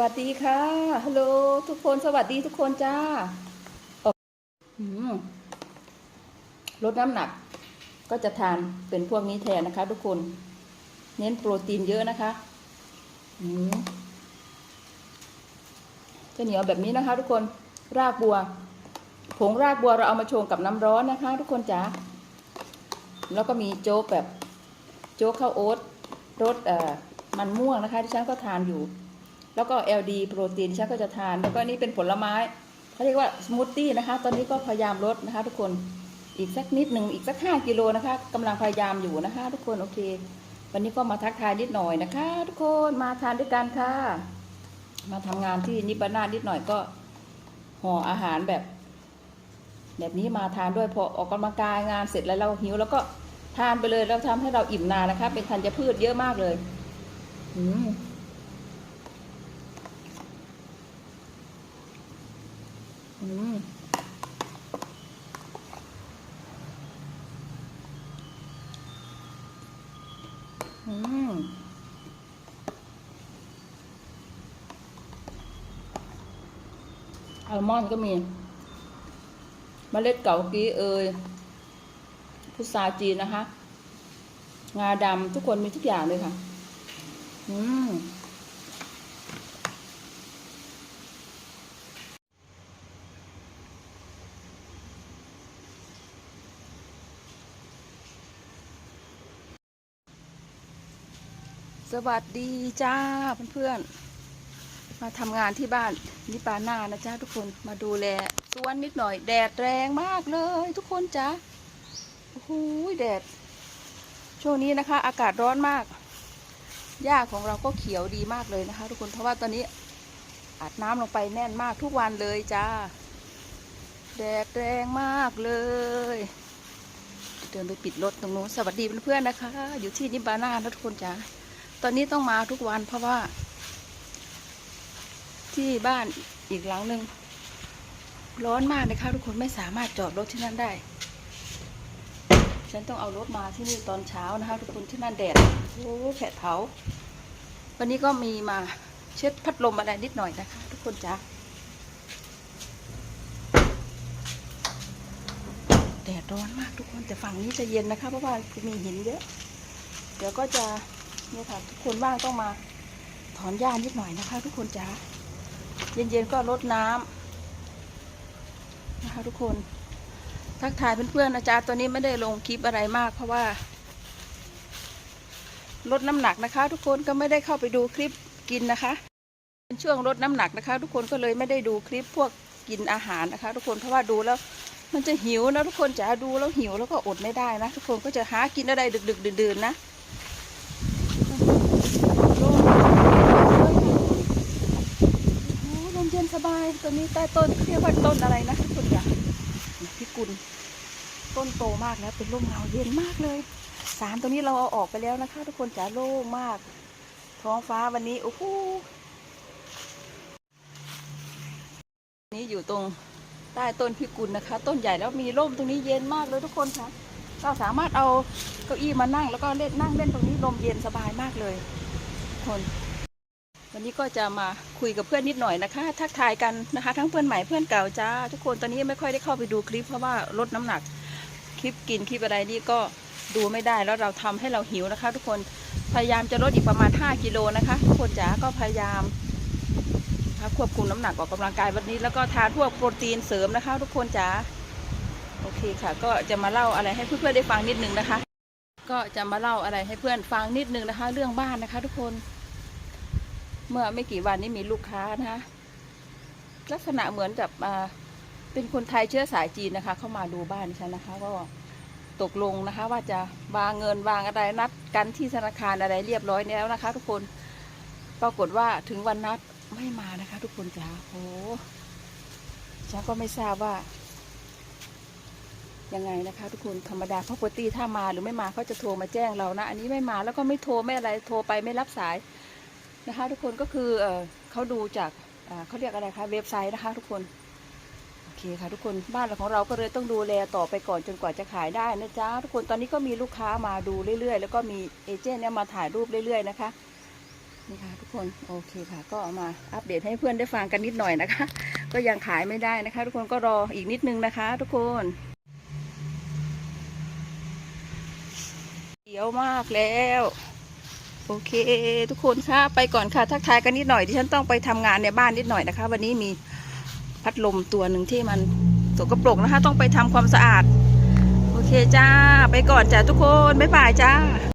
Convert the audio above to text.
วัสดีค่ะ ฮัลโหลทุกคน สวัสดีทุกคนจ้ามลดน้ำหนัก ก็จะทานเป็นพวกนี้แทนนะคะ ทุกคน เน้นโปรตีนเยอะนะคะจะเหนียวแบบนี้นะคะ ทุกคน รากบัว ผงรากบัวเราเอามาชงกับน้ำร้อนนะคะ ทุกคนจ้าแล้วก็มีโจ๊กแบบ โจ๊กข้าวโอ๊ตรสมันม่วงนะคะที่ฉันก็ทานอยู่ แล้วก็ LD โปรตีนฉันก็จะทาน แล้วก็นี่เป็นผลไม้เขาเรียกว่าสมูทตี้นะคะ ตอนนี้ก็พยายามลดนะคะ ทุกคนอีกสักนิดหนึ่งอีกสักห้ากิโลนะคะกำลังพยายามอยู่นะคะ ทุกคนโอเค วันนี้ก็มาทักทายนิดหน่อยนะคะ ทุกคนมาทานด้วยกันค่ะ มาทำงานที่นิบานานิดหน่อยก็ห่ออาหารแบบ แบบนี้มาทานด้วยพอออกกำลังกายงานเสร็จแล้วเราหิว แล้วก็ทานไปเลยแล้วทำให้เราอิ่มนานนะคะ เป็นธัญพืชเยอะมากเลย อืม อืมอืม อัลมอนด์ก็มีเมล็ดเก่ากี้เอยพุทราจีนนะคะ งาดำทุกคนมีทุกอย่างเลยค่ะ อืม สวัสดีจ้าเพื่อนๆ มาทำงานที่บ้านนิปานานะจ้าทุกคนมาดูแลสวนนิดหน่อย แดดแรงมากเลยทุกคนจ้าโอ้โหแดด ช่วงนี้นะคะ อากาศร้อนมากหญ้าของเราก็เขียวดีมากเลยนะคะ ทุกคนเพราะว่าตอนนี้อาบน้ำลงไปแน่นมากทุกวันเลยจ้า แดดแรงมากเลยเดินไปปิดรถตรงนู้นสวัสดีเพื่อนๆนะคะ อยู่ที่นิบานานะทุกคนจ้า ตอนนี้ต้องมาทุกวันเพราะว่า ที่บ้านอีกหลังหนึ่งร้อนมากนะคะทุกคนไม่สามารถจอดรถที่นั่นได้ ฉันต้องเอารถมาที่นี่ตอนเช้านะคะ ทุกคนที่นั่นแดดโอ้แผดเผา วันนี้ก็มีมาเช็ดพัดลมอะไรนิดหน่อยนะคะ ทุกคนจ้าแดดร้อนมากทุกคนแต่ฝั่งนี้จะเย็นนะคะ เพราะว่ามีหินเยอะ เดี๋ยวก็จะ เนี่ยค่ะทุกคนว่างต้องมาถอนหญ้านิดหน่อยนะคะ ทุกคนจ้าเย็นๆก็รดน้ำนะคะ ทุกคนทักทายเพื่อนๆนะจ๊ะตัวนี้ไม่ได้ลงคลิปอะไรมาก เพราะว่า ลดน้ำหนักนะคะ ทุกคนก็ไม่ได้เข้าไปดูคลิปกินนะคะเป็นช่วงลดน้ำหนักนะคะ ทุกคนก็เลยไม่ได้ดูคลิปพวกกินอาหารนะคะ ทุกคนเพราะว่าดูแล้วมันจะหิวนะทุกคนจะดูแล้วหิวแล้วก็อดไม่ได้นะ ทุกคนก็จะหากินอะไรดึกๆดื่นๆนะ โอ้ลมเย็น สบายตัวนี้ใต้ต้นเรียกว่าต้นอะไรนะทุกคนอย่าพี่กุลต้นโตมากแล้วเป็นร่มเงาเย็นมากเลยสารตัวนี้เราเอาออกไปแล้วนะคะ ทุกคนจ๋าโล่งมาก ท้องฟ้าวันนี้โอ้โหนี่อยู่ตรงใต้ต้นพิกุลนะคะ ต้นใหญ่แล้วมีร่มตรงนี้เย็นมากเลยทุกคนคะเราสามารถเอาเก้าอี้มานั่งแล้วก็เล่นนั่งเล่นตรงนี้ลมเย็นสบายมากเลยทุกคน วันนี้ก็จะมาคุยกับเพื่อนนิดหน่อยนะคะ ทักทายกันนะคะ ทั้งเพื่อนใหม่เพื่อนเก่าจ้า ทุกคนตอนนี้ไม่ค่อยได้เข้าไปดูคลิปเพราะว่าลดน้ำหนัก คลิปกินคลิปอะไรนี่ก็ดูไม่ได้แล้วเราทำให้เราหิวนะคะ ทุกคนพยายามจะลดอีกประมาณ 5 กิโลนะคะทุกคนจ๋าก็พยายามควบคุมน้ำหนักออกกำลังกายวันนี้ แล้วก็ทานพวกโปรตีนเสริมนะคะ ทุกคนจ๋าโอเคค่ะ ก็จะมาเล่าอะไรให้เพื่อนๆได้ฟังนิดนึงนะคะ ก็จะมาเล่าอะไรให้เพื่อนฟังนิดนึงนะคะ เรื่องบ้านนะคะ ทุกคน เมื่อไม่กี่วันนี้มีลูกค้านะคะลักษณะเหมือนกับเป็นคนไทยเชื้อสายจีนนะคะ เข้ามาดูบ้านดิฉันนะคะ ก็ตกลงนะคะ ว่าจะวางเงินวางอะไรนัดกันที่ธนาคารอะไรเรียบร้อยแล้วนะคะ ทุกคนปรากฏว่าถึงวันนัดไม่มานะคะ ทุกคนจ้าโอ้ฉันก็ไม่ทราบว่ายังไงนะคะ ทุกคนธรรมดาพ r o p e r t y ถ้ามาหรือไม่มาเขาจะโทรมาแจ้งเรานะ อันนี้ไม่มาแล้วก็ไม่โทรไม่อะไรโทรไปไม่รับสาย นะคะทุกคนก็คือเออเขาดูจากเขาเรียกอะไรคะเว็บไซต์นะคะ ทุกคนโอเคค่ะทุกคนบ้านของเราก็เลยต้องดูแลต่อไปก่อนจนกว่าจะขายได้นะจ๊ะทุกคนตอนนี้ก็มีลูกค้ามาดูเรื่อยๆ แล้วก็มีเอเจนต์เนี่ยมาถ่ายรูปเรื่อยๆนะคะนี่ค่ะทุกคนโอเคค่ะ ก็เอามาอัปเดตให้เพื่อนได้ฟังกันนิดหน่อยนะคะ ก็ยังขายไม่ได้นะคะ ทุกคนก็รออีกนิดนึงนะคะ ทุกคนเดียวมากแล้ว โอเค ทุกคนค่ะไปก่อนค่ะทักทายกันนิดหน่อยดิฉันต้องไปทำงานในบ้านนิดหน่อยนะคะ วันนี้มีพัดลมตัวหนึ่งที่มันสกปรกนะคะ ต้องไปทำความสะอาด โอเคจ้า ไปก่อนจ้าทุกคนบ๊ายบายจ้า